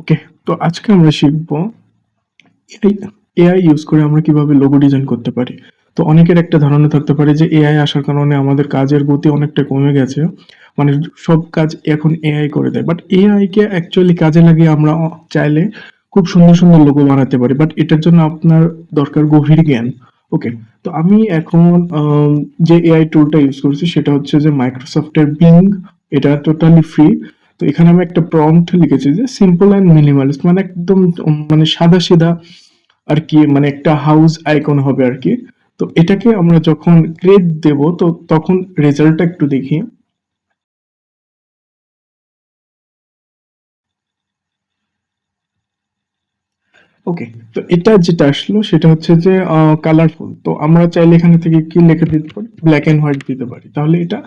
ওকে তো আজকে আমরা শিখব এআই ইউজ করে আমরা কীভাবে লোগো ডিজাইন করতে পারি। তো অনেকের একটা ধারণা থাকতে পারে যে এআই আসার কারণে আমাদের কাজের গতি অনেকটা কমে গেছে। মানে সব কাজ এখন এআই করে দেয়। বাট এআই কে অ্যাকচুয়ালি কাজে লাগিয়ে আমরা চাইলে খুব সুন্দর সুন্দর লোগো বানাতে পারি। বাট এটার জন্য আপনার দরকার গভীর জ্ঞান। ওকে তো আমি এখন যে এআই টুলটা ইউজ করছি সেটা হচ্ছে যে মাইক্রোসফটের বিং এটা টোটালি ফ্রি তো এখানে আমি একটা প্রম্পট লিখেছি যে সিম্পল অ্যান্ড মিনিমালিস্ট মানে একদম মানে সাদা সিধা আর কি মানে একটা হাউস আইকন হবে আর কি। তো এটাকে আমরা যখন ক্রিয়েট দেব, তো তখন রেজাল্টটা একটু দেখি। ওকে তো এটা যেটা আসলো, সেটা হচ্ছে যে কালারফুল তো আমরা চাইলে এখানে থেকে কি লিখে দিতে পারি? ব্ল্যাক এন্ড হোয়াইট দিতে পারি। তাহলে এটা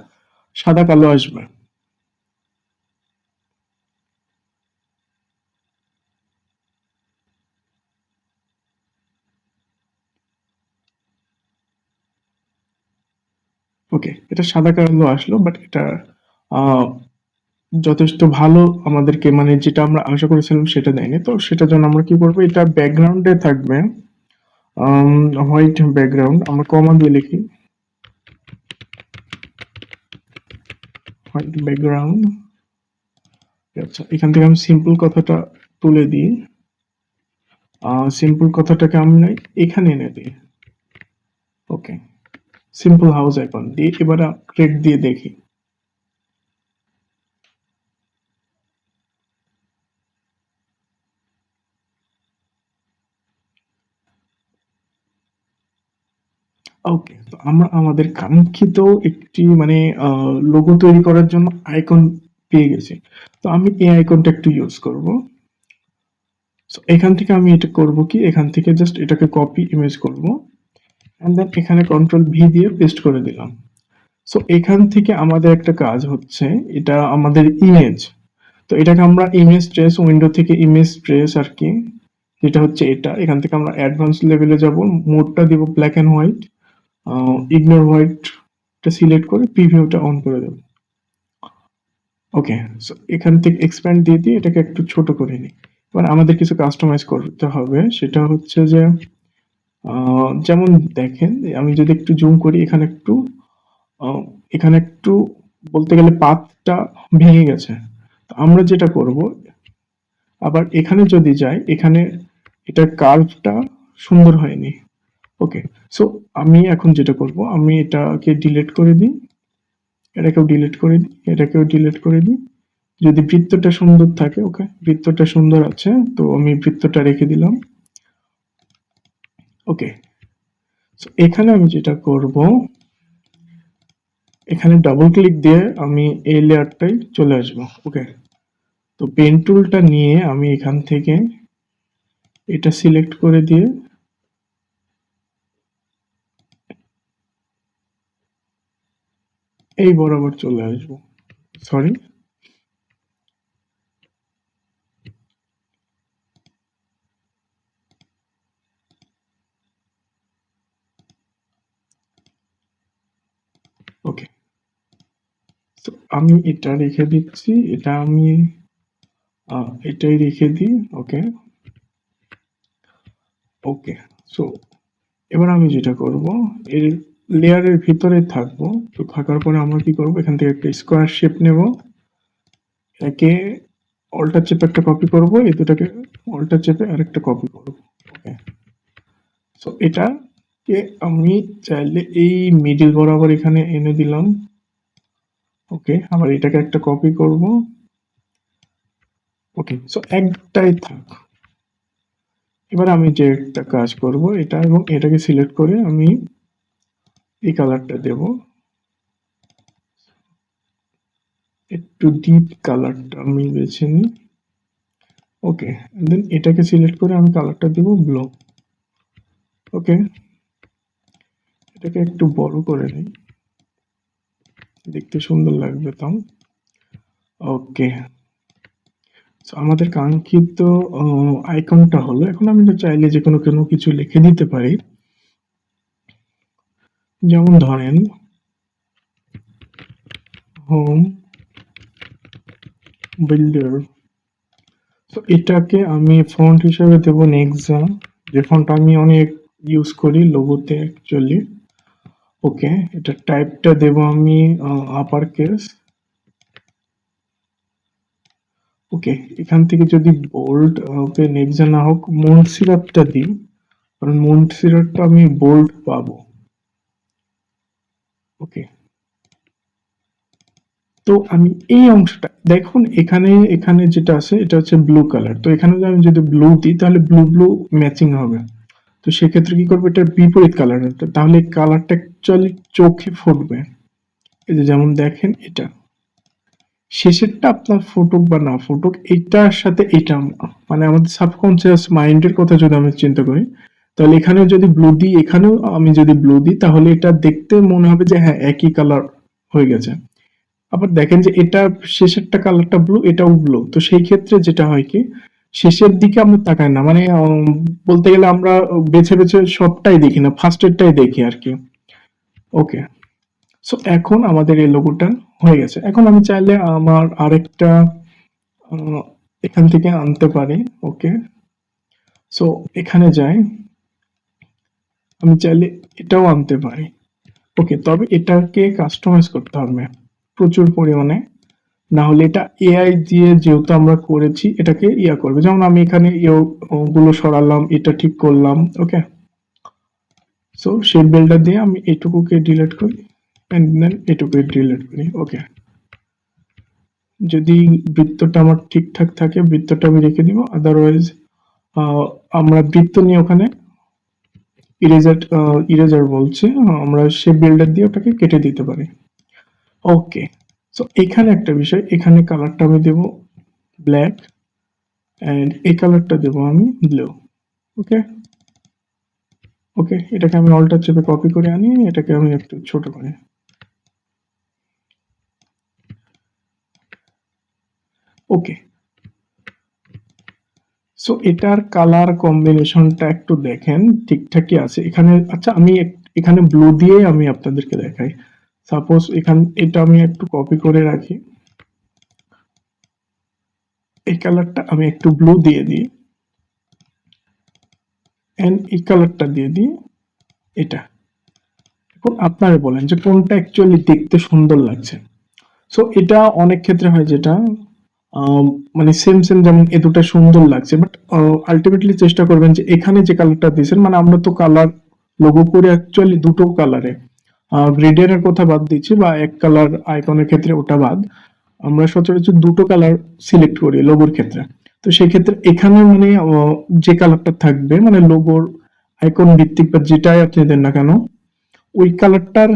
সাদা কালো আসবে। ওকে এটা সাদা কালো আসলো বাট এটা যথেষ্ট ভালো আমাদেরকে মানে যেটা আমরা আশা করেছিলাম সেটা দেয়নি। তো সেটার জন্য আমরা কি করব, এটা ব্যাকগ্রাউন্ডে থাকবে। হোয়াইট ব্যাকগ্রাউন্ড আমরা কমা দিয়ে লিখি। হোয়াইট ব্যাকগ্রাউন্ড আচ্ছা এখান থেকে আমি সিম্পল কথাটা তুলে দিই। সিম্পল কথাটাকে আমরা এখানে এনে দিই। ওকে সিম্পল হাউস আইকন দিয়ে এবার ক্রেড দিয়ে দেখি। ওকে তো আমরা আমাদের কাঙ্ক্ষিত একটি মানে লোগো তৈরি করার জন্য আইকন পেয়ে গেছি। তো আমি এই আইকনটা একটু ইউজ করব। এখান থেকে আমি এটা করব কি? এখান থেকে জাস্ট এটাকে কপি ইমেজ করব। এন্ড দেন এখানে কন্ট্রোল ভি দিয়ে পেস্ট করে দিলাম। সো এখান থেকে আমাদের একটা কাজ হচ্ছে, এটা আমাদের ইমেজ তো এটাকে আমরা ইমেজ ট্রেস উইন্ডো থেকে ইমেজ ট্রেস আর কি, যেটা হচ্ছে এটা। এখান থেকে আমরা অ্যাডভান্স লেভেলে যাব। মোডটা দিব ব্ল্যাক এন্ড হোয়াইট ইগনোর হোয়াইটটা সিলেক্ট করে প্রিভিউটা অন করে দেব। ওকে সো এখান থেকে এক্সপ্যান্ড দিয়ে দিয়ে এটাকে একটু ছোট করে নিই। এবার আমাদের কিছু কাস্টমাইজ করতে হবে। সেটা হচ্ছে যে যেমন দেখেন, আমি যদি একটু জুম করি, এখানে একটু এখানে একটু বলতে গেলে পাতটা ভেঙে গেছে। তো আমরা যেটা করব, আবার এখানে যদি যাই, এখানে এটার কার্ভটা সুন্দর হয়নি। ওকে সো আমি এখন যেটা করব, আমি এটাকে ডিলিট করে দিই। এটাকেও ডিলিট করে দিই, এটাকেও ডিলিট করে দিই। যদি বৃত্তটা সুন্দর থাকে ওকে বৃত্তটা সুন্দর আছে, তো আমি বৃত্তটা রেখে দিলাম। ওকে এখানে আমি যেটা করব, এখানে ডাবল ক্লিক দিয়ে আমি এই লেয়ারটাই চলে আসব ওকে তো পেন টুলটা নিয়ে আমি এখান থেকে এটা সিলেক্ট করে দিয়ে এই বরাবর চলে আসব। সরি ওকে তো আমি এটা রেখে দিচ্ছি, এটা আমি এটাই রেখে দিই, ওকে? ওকে সো এবার আমি যেটা করব, এর লেয়ারের ভিতরে থাকব, তো থাকার পরে আমরা কি করব, এখান থেকে একটা স্কোয়ার শেপ নেব, একে অল্টার চেপে একটা কপি করব, এই দুটাকে অল্টার চেপে আরেকটা কপি করব, ওকে? সো এটাকে আমি চাইলে এই মিডিল বরাবর এখানে এনে দিলাম ওকে আবার এটাকে একটা কপি করব। ওকে সো একটাই থাক। এবার আমি যে একটা কাজ করব, এটা এবং এটাকে সিলেক্ট করে আমি এই কালারটা দেব। একটু ডিপ কালারটা আমি বেছে নিই। ওকে দেন এটাকে সিলেক্ট করে আমি কালারটা দেব ব্লু ওকে, এটাকে একটু বড় করে নিই। দেখতে সুন্দর লাগবে তাও ওকে আমাদের কাঙ্ক্ষিত আইকনটা হলো, এখন আমি তো চাইলে যে কোনো কোনো কিছু লিখে দিতে পারি। যেমন ধরেন হোম বিল্ডার তো এটাকে আমি ফন্ট হিসেবে দেব নেক্সা যে ফন্ট আমি অনেক ইউজ করি লোগোতে অ্যাকচুয়ালি ওকে, এটা টাইপটা দেব আমি আপার কেস ওকে, এখান থেকে যদি বোল্ড ওকে নেক্সা না হোক মনসিরাপটা দিই, কারণ মনসিরাপটা আমি বোল্ড পাবো। ওকে। তো আমি এই অংশটা, দেখুন এখানে এখানে যেটা আছে, এটা হচ্ছে ব্লু কালার তো এখানে আমি যদি ব্লু দিই, তাহলে ব্লু ব্লু ম্যাচিং হবে। তো সেক্ষেত্রে কি করব? এটার বিপরীত কালার তাহলে কালারটা অ্যাকচুয়ালি চোখে ফুটবে। এই যে যেমন দেখেন এটা। শেষেরটা আপনার ফুটুক বা না ফুটুক, এইটার সাথে এটা মানে আমাদের সাবকনসিয়াস মাইন্ডের কথা যদি আমি চিন্তা করি, তাহলে এখানে যদি ব্লু দিই, এখানেও আমি যদি ব্লু দিই, তাহলে এটা দেখতে মনে হবে যে হ্যাঁ একই কালার হয়ে গেছে। আবার দেখেন যে এটা শেষেরটা কালারটা ব্লু এটাও ব্লু তো সেই ক্ষেত্রে যেটা হয় কি শেষের দিকে আমরা তাকাই না। মানে বলতে গেলে আমরা বেছে বেছে সবটাই দেখি না ফার্স্টেরটাই দেখি আর কি। ওকে সো এখন আমাদের এই লোগোটা হয়ে গেছে। এখন আমি চাইলে আমার আরেকটা এখান থেকে আনতে পারি। ওকে সো এখানে যাই। আমি চাইলে এটাও আনতে পারি। ওকে তবে এটাকে কাস্টমাইজ করতে হবে প্রচুর পরিমাণে। না হলে এটা এআই দিয়ে যেহেতু আমরা করেছি, এটাকে ইয়া করবে। যেমন আমি এখানে গুলো সরালাম, এটা ঠিক করলাম ওকে সো সেই বেলটা দিয়ে আমি এটুকুকে ডিলিট করি এন্ড দেন এটুকু ডিলিট করি ওকে যদি বৃত্তটা আমার ঠিকঠাক থাকে, বৃত্তটা আমি রেখে দিব আদারওয়াইজ আমরা বৃত্ত নিয়ে ওখানে ইরেজার ইরেজার বলছে, আমরা সে বিল্ডার দিয়ে ওটাকে কেটে দিতে পারি ওকে সো এখানে একটা বিষয়, এখানে কালারটা আমি দেব ব্ল্যাক এন্ড এই কালারটা দেব আমি ব্লু ওকে ওকে এটাকে আমি অল্টার চেপে কপি করে আনি, এটাকে আমি একটু ছোট করি। ওকে সো এটার কালার কম্বিনেশনটা একটু দেখেন, ঠিকঠাকই আছে। এখানে আচ্ছা আমি এখানে ব্লু দিয়ে আমি আপনাদেরকে দেখাই। সাপোজ এখান, এটা আমি একটু কপি করে রাখি। এই কালারটা আমি একটু ব্লু দিয়ে দিই। এন্ড এই কালারটা দিয়ে দিই, এটা। এখন আপনারা বলেন যে কোনটা অ্যাকচুয়ালি দেখতে সুন্দর লাগছে। সো এটা অনেক ক্ষেত্রে হয় যেটা মানে সেম সেম যেমন এ দুটা সুন্দর লাগছে বাট আলটিমেটলি চেষ্টা করবেন যে এখানে যে কালারটা দিয়েছেন মানে আমরা তো কালার লোগো করে অ্যাকচুয়ালি দুটো কালারে গ্রেডিয়ানের কথা বাদ দিচ্ছি বা এক কালার আইকনের ক্ষেত্রে ওটা বাদ। আমরা সচরাচর দুটো কালার সিলেক্ট করি লোগোর ক্ষেত্রে। তো সেই ক্ষেত্রে এখানে মানে যে কালারটা থাকবে মানে লোগোর আইকন ভিত্তিক বা যেটাই আপনি দেন না কেন, ওই কালারটার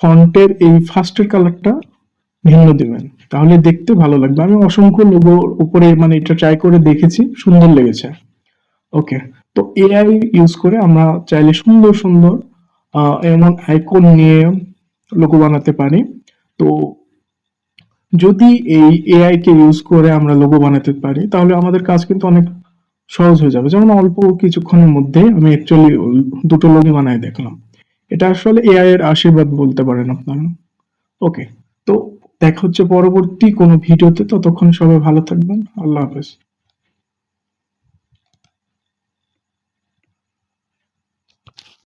ফন্টের এই ফার্স্টের কালারটা ভিন্ন দিবেন। তাহলে দেখতে ভালো লাগবে। আমি অসংখ্য লোগো উপরে মানে এটা ট্রাই করে দেখেছি, সুন্দর লেগেছে। ওকে তো এআই ইউজ করে আমরা চাইলে সুন্দর সুন্দর এমন আইকন নিয়ে লোগো বানাতে পারি। তো যদি এই এআই কে ইউজ করে আমরা লোগো বানাতে পারি, তাহলে আমাদের কাজ কিন্তু অনেক সহজ হয়ে যাবে। যেমন অল্প কিছুক্ষণের মধ্যে আমি অ্যাকচুয়ালি দুটো লোগো বানায় দেখলাম। এটা আসলে এআই এর আশীর্বাদ বলতে পারেন আপনারা। ওকে তো দেখা হচ্ছে পরবর্তী কোনো ভিডিওতে। ততক্ষণ সবাই ভালো থাকবেন। আল্লাহ হাফেজ।